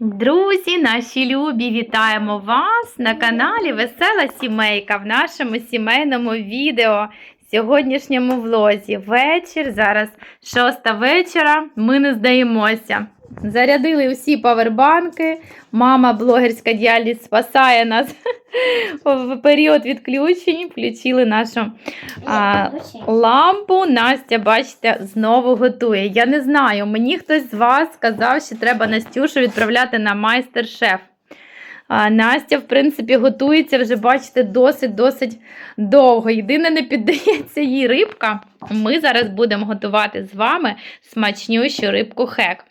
Друзі, наші любі, вітаємо вас на каналі Весела Сімейка в нашому сімейному відео. Сьогоднішньому влозі. Вечір, зараз шоста вечора. Ми не здаємося. Зарядили усі павербанки. Мама блогерська діяльність спасає нас в період відключень. Включили нашу а, лампу. Настя, бачите, знову готує. Я не знаю, мені хтось з вас сказав, що треба Настюшу відправляти на майстер-шеф. Настя, в принципі, готується вже, бачите, досить-досить довго. Єдине, не піддається їй рибка. Ми зараз будемо готувати з вами смачнющу рибку хек.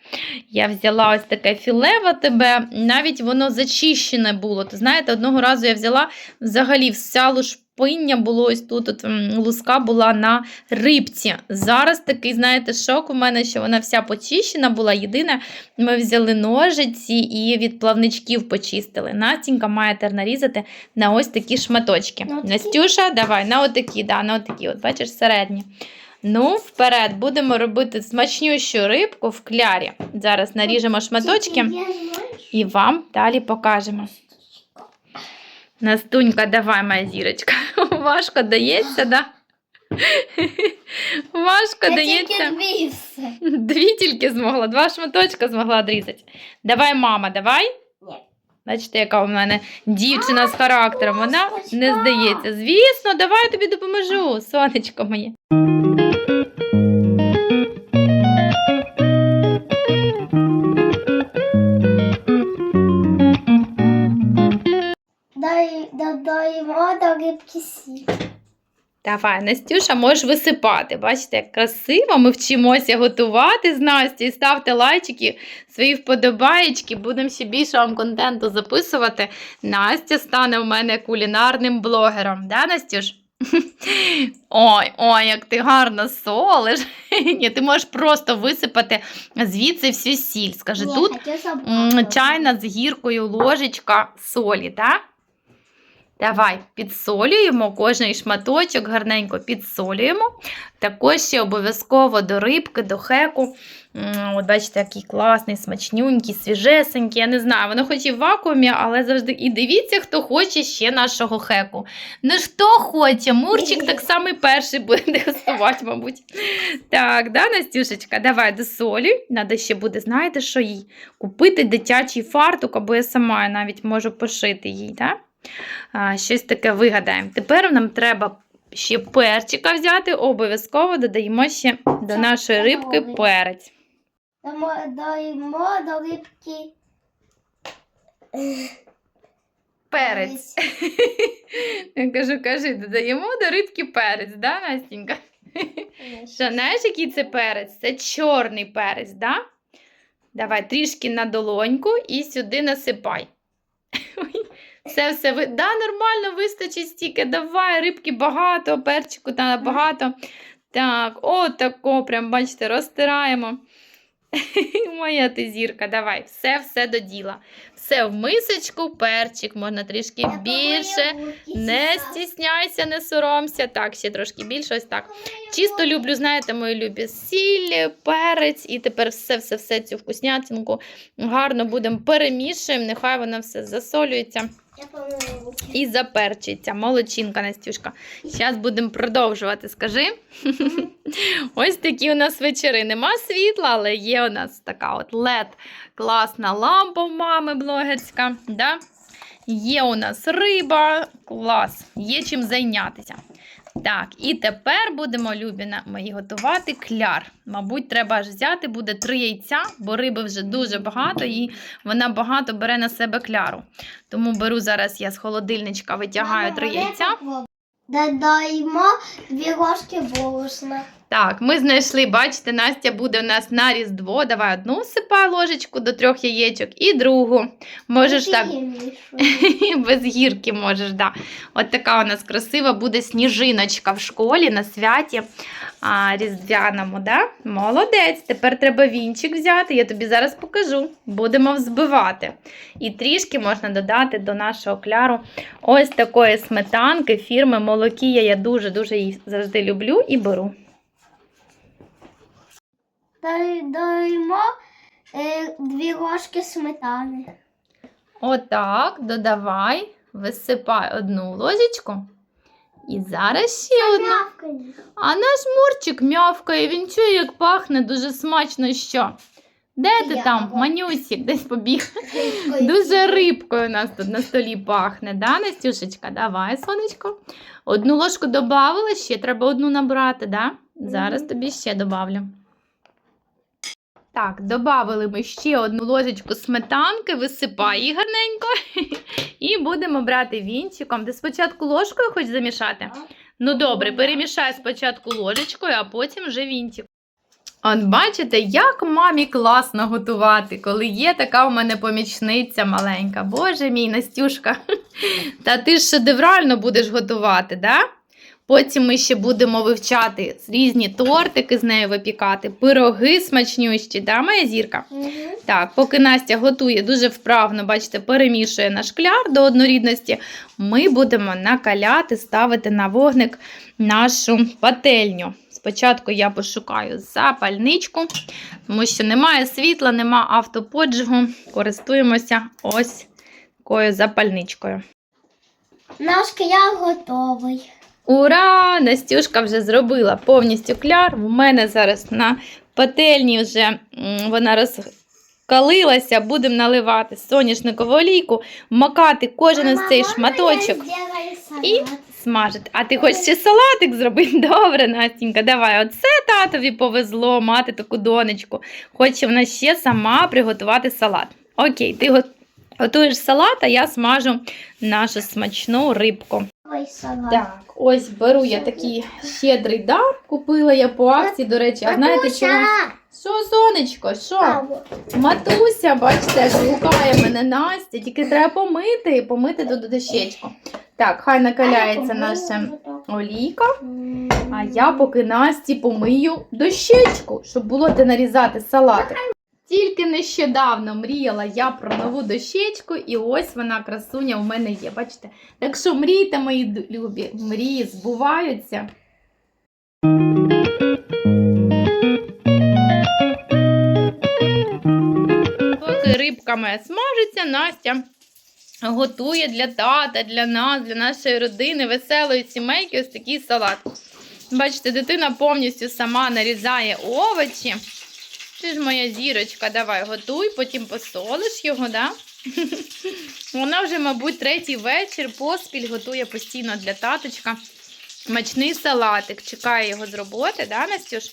Я взяла ось таке філе тебе, навіть воно зачищене було. То знаєте, одного разу я взяла взагалі вся лушпиння було ось тут, от, луска була на рибці. Зараз такий, знаєте, шок у мене, що вона вся почищена була. Єдине, ми взяли ножиці і від плавничків почистили. Настінька має тепер нарізати на ось такі шматочки. На? Настюша, давай, на отакі, да, на отакі, от бачиш, середні. Ну, вперед, будемо робити смачнющу рибку в клярі. Зараз наріжемо шматочки і вам далі покажемо. Настунька, давай, моя зірочка. Важко дається, да? Важко Я дається. тільки дві тільки змогла, два шматочка змогла дрізати. Давай, мама, давай. Ні. Бачите, яка у мене дівчина з характером. Вона не здається. Звісно, давай я тобі допоможу, сонечко моє. Давай, Настюша, можеш висипати. Бачите, як красиво. Ми вчимося готувати з Настю. Ставте лайчики, свої вподобаєчки. Будемо ще більше вам контенту записувати. Настя стане у мене кулінарним блогером. Да, Настюш? Ой, ой, як ти гарно солиш. Ні, ти можеш просто висипати звідси всю сіль. Скажи, тут. Чайна з гіркою ложечка солі, так? Давай підсолюємо кожний шматочок, гарненько підсолюємо. Також ще обов'язково до рибки, до хеку. От бачите, який класний, смачнюнький, свіжесенький. Я не знаю, воно хоч і в вакуумі, але завжди. І дивіться, хто хоче ще нашого хеку. Ну хто хоче, Мурчик так само перший буде дегустувати, мабуть. Так, да, Настюшечка, давай до солі. Надо ще буде, знаєте, що їй? Купити дитячий фартук, або я сама навіть можу пошити їй. Да? Щось таке вигадаємо. Тепер нам треба ще перчика взяти, обов'язково додаємо ще до нашої рибки перець. Дамо- Даємо до рибки Перець. Я кажу, кажи, додаємо до рибки перець, да, Настінька? Що, знаєш, який це перець? Це чорний перець, да? Давай трішки на долоньку і сюди насипай. Ой, Все, все, ви... да, нормально вистачить стільки. Давай, рибки багато, перчику та багато. Так, отако, прям, бачите, розтираємо. Моя ти зірка, давай, все, все до діла. Все в мисочку, перчик, можна трішки Я більше. Не стісняйся, не соромся. Так, ще трошки більше, ось так. Чисто люблю, знаєте, мої любі сіль, перець, і тепер все-все-все цю вкуснятинку гарно будемо перемішуємо. Нехай вона все засолюється. І заперчиться. Молодчинка, Настюшка. Зараз будемо продовжувати. Скажи. Ось такі у нас вечори. Нема світла, але є у нас така от LED класна лампа в мами блогерська. Да? Є у нас риба, клас, є чим зайнятися. Так, і тепер будемо, Любіна, мої, готувати кляр. Мабуть, треба аж взяти буде три яйця, бо риби вже дуже багато, і вона багато бере на себе кляру. Тому беру зараз я з холодильничка, витягаю Мама, три яйця. Додаємо дві ложки борошна. Так, ми знайшли, бачите, Настя буде у нас на Різдво. Давай одну сипай ложечку до трьох яєчок і другу. Можеш так без гірки можеш, да. От така у нас красива буде сніжиночка в школі на святі а, різдвяному. Да? Молодець. Тепер треба вінчик взяти. Я тобі зараз покажу. Будемо взбивати. І трішки можна додати до нашого кляру ось такої сметанки фірми Молокія. Я дуже-дуже її завжди люблю і беру. Додаємо е, дві ложки сметани. Отак, додавай, висипай одну ложечку. І зараз ще одна. Мявкання. А наш Мурчик м'явкає, він чує, як пахне дуже смачно що. Де ти Я. там, Манюсік, десь побіг? Дуже рибкою у нас тут на столі пахне, да, Настюшечка? Давай, сонечко. Одну ложку додавала, ще треба одну набрати, да? Зараз тобі ще добавлю. Так, додали ми ще одну ложечку сметанки, висипай її гарненько. І будемо брати вінчиком. Ти спочатку ложкою хочеш замішати? Ну добре, перемішай спочатку ложечкою, а потім вже вінчик. От бачите, як мамі класно готувати, коли є така у мене помічниця маленька. Боже мій, Настюшка. Та ти ж шедеврально будеш готувати, да? Потім ми ще будемо вивчати різні тортики з нею випікати, пироги смачнющі, да, моя зірка? Мгм. Так, поки Настя готує дуже вправно, бачите, перемішує наш кляр до однорідності, ми будемо накаляти, ставити на вогник нашу пательню. Спочатку я пошукаю запальничку, тому що немає світла, нема автоподжигу. Користуємося ось такою запальничкою. Наш кляр готовий. Ура! Настюшка вже зробила повністю кляр. У мене зараз на пательні вже вона розкалилася. Будемо наливати соняшникову олійку, макати кожен із цей шматочок І? смажити. А ти хочеш ще салатик зробити? Добре, Настінька, давай. Оце татові повезло мати таку донечку. Хоче вона ще сама приготувати салат. Окей, ти готуєш салат, а я смажу нашу смачну рибку. Ой, салат. Так, ось беру я такий щедрий дар. Купила я по акції, до речі, а знаєте що? Що, сонечко, що? Матуся, бачите, як гукає мене Настя, тільки треба помити, і помити до дощечку. Так, хай накаляється наша олійка, а я поки Насті помию дощечку, щоб було де нарізати салати. Тільки нещодавно мріяла я про нову дощечку, і ось вона, красуня, у мене є. Бачите? Так що мрійте, мої любі, мрії збуваються. Поки рибка моя смажиться, Настя готує для тата, для нас, для нашої родини, веселої сімейки ось такий салат. Бачите, дитина повністю сама нарізає овочі. Ти ж моя зірочка, давай готуй, потім посолиш його, да? Вона вже, мабуть, третій вечір поспіль готує постійно для таточка смачний салатик. Чекає його з роботи, да, Настюш?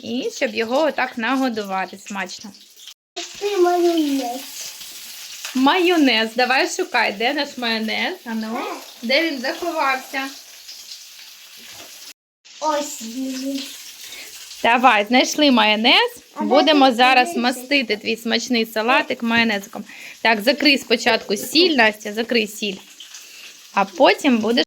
І щоб його отак нагодувати смачно. Ти малюєш. Майонез, давай шукай, де наш майонез? А ну, де він заховався? Ось він. Давай, знайшли майонез. Будемо зараз мастити твій смачний салатик майонезиком. Так, закрий спочатку сіль, Настя, закрий сіль. А потім будеш.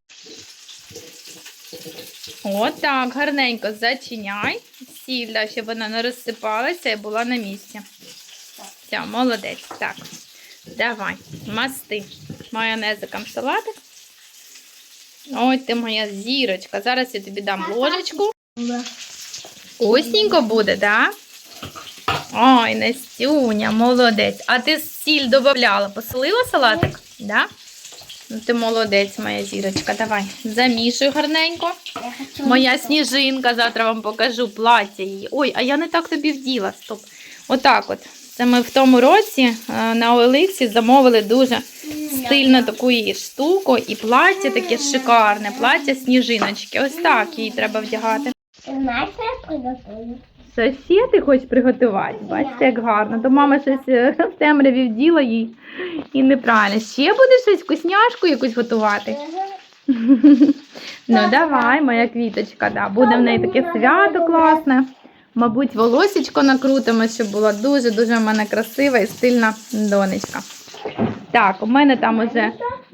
Отак, гарненько зачиняй. Сіль, да, щоб вона не розсипалася і була на місці. Все, молодець. Так. Давай, масти майонезиком салатик. Ой, ти моя зірочка. Зараз я тобі дам ложечку. Вкусненько буде, да? Ой, Настюня, молодець. А ти сіль додавала, посолила салатик? Да? Ну, ти молодець, моя зірочка. Давай, замішуй гарненько. Моя сніжинка, завтра вам покажу плаття її. Ой, а я не так тобі вділа. Стоп. Отак от. Це ми в тому році е, на OLX замовили дуже стильну таку її штуку. І плаття таке шикарне, плаття сніжиночки. Ось так її треба вдягати. Знаєш, я приготую? Сосі ти приготувати? Бачите, як гарно. То мама щось е, в темряві вділа їй і неправильно. Ще будеш щось вкусняшку якусь готувати? Ну давай, моя квіточка, да. буде в неї таке свято класне. Мабуть, волосічко накрутимо, щоб була дуже-дуже в мене красива і стильна донечка. Так, у мене там уже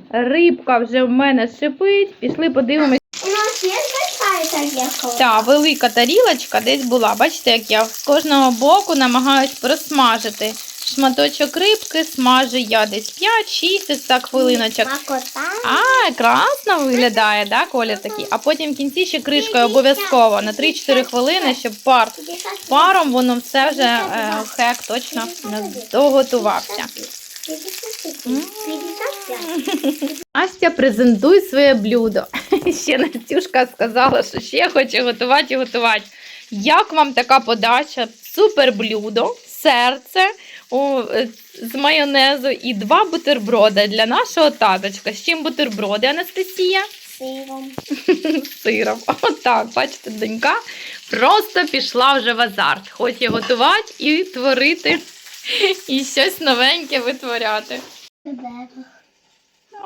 рибка вже в мене шипить. Пішли подивимось. У нас є большая тарілка? Та велика тарілочка десь була. Бачите, як я з кожного боку намагаюсь просмажити шматочок рибки, смажу я десь 5-6 хвилиночок. А, красно виглядає, да, колір такий. А потім в кінці ще кришкою обов'язково на 3-4 хвилини, щоб пар паром воно все вже е, хек точно доготувався. Настя, презентуй своє блюдо. Ще Настюшка сказала, що ще хоче готувати і готувати. Як вам така подача? Супер блюдо, серце о, е, з майонезу і два бутерброди для нашого таточка. З чим бутерброди, Анастасія? Сиром. Сиром. Отак, бачите, донька просто пішла вже в азарт. Хоче готувати і творити, і щось новеньке витворяти.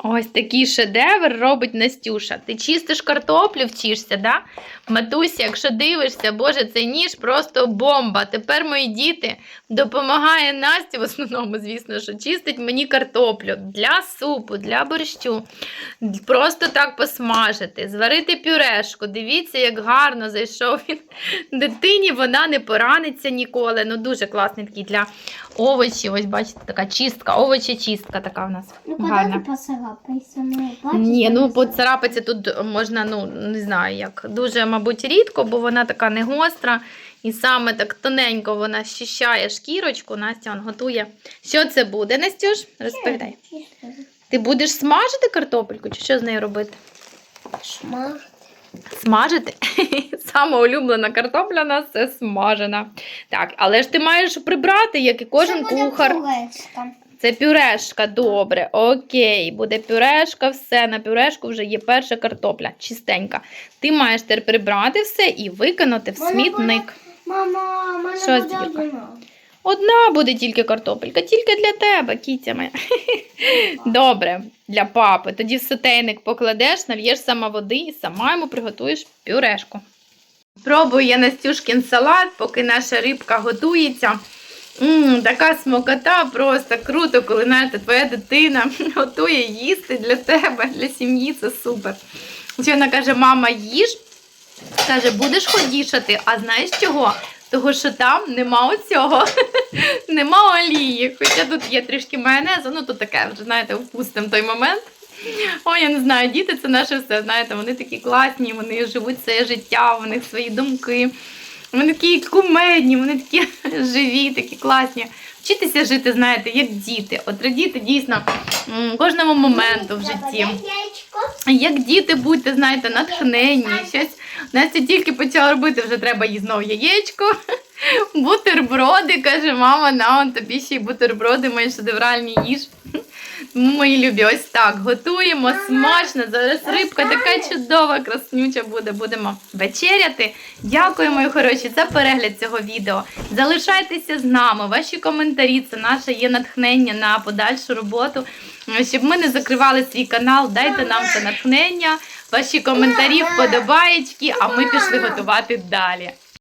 Ось такий шедевр робить Настюша. Ти чистиш картоплю, вчишся, да? Матуся, якщо дивишся, Боже, цей ніж просто бомба. Тепер мої діти допомагає Насті, в основному, звісно, що чистить мені картоплю для супу, для борщу. Просто так посмажити, зварити пюрешку. Дивіться, як гарно зайшов він дитині, вона не пораниться ніколи. Ну, дуже класний такий для овочів. Ось бачите, така чистка, овочі-чистка така в нас. Ну, куди гарна. ти поцарапайся? Ну, бачиш, Ні, ну поцарапатися тут можна, ну не знаю як. Дуже, мабуть, рідко, бо вона така не гостра. І саме так тоненько вона щищає шкірочку. Настя он готує. Що це буде, Настюш? Розповідай. Ти будеш смажити картопельку, чи що з нею робити? Шмар. Смажити? Сама улюблена картопля у нас це смажена. Так, але ж ти маєш прибрати, як і кожен Це буде кухар. пюрешка. Це пюрешка, добре, окей, буде пюрешка, все, на пюрешку вже є перша картопля, чистенька. Ти маєш тепер прибрати все і викинути в смітник. Мама, мене Що, буде Зірка? Одна. Буде тільки картопелька, тільки для тебе, кітя моя. Добре, для папи. Тоді в сотейник покладеш, нальєш сама води і сама йому приготуєш пюрешку. Пробую я Настюшкін салат, поки наша рибка готується. М, така смокота, просто круто, коли знаєте, твоя дитина готує їсти для тебе, для сім'ї. Це супер. Ще вона каже: мама, їж. Каже, будеш ходішати, а знаєш чого? Того, що там нема оцього, нема олії. Хоча тут є трішки майонезу, ну то таке, вже знаєте, впустимо той момент. Ой, я не знаю, діти це наше все. Знаєте, вони такі класні, вони живуть своє життя, у них свої думки. Вони такі кумедні, вони такі живі, такі класні. Вчитися жити, знаєте, як діти. От радіти дійсно кожному моменту в житті. Як діти будьте, знаєте, натхнені. Щось Настя тільки почала робити, вже треба їй знову яєчко, бутерброди. Каже, мама, на он тобі ще й бутерброди, мої шедевральні їж. Мої любі, ось так готуємо смачно. Зараз рибка така чудова, краснюча буде. Будемо вечеряти. Дякую, мої хороші, за перегляд цього відео. Залишайтеся з нами. Ваші коментарі це наше є натхнення на подальшу роботу. Щоб ми не закривали свій канал, дайте нам це натхнення. Ваші коментарі, вподобаєчки, а ми пішли готувати далі.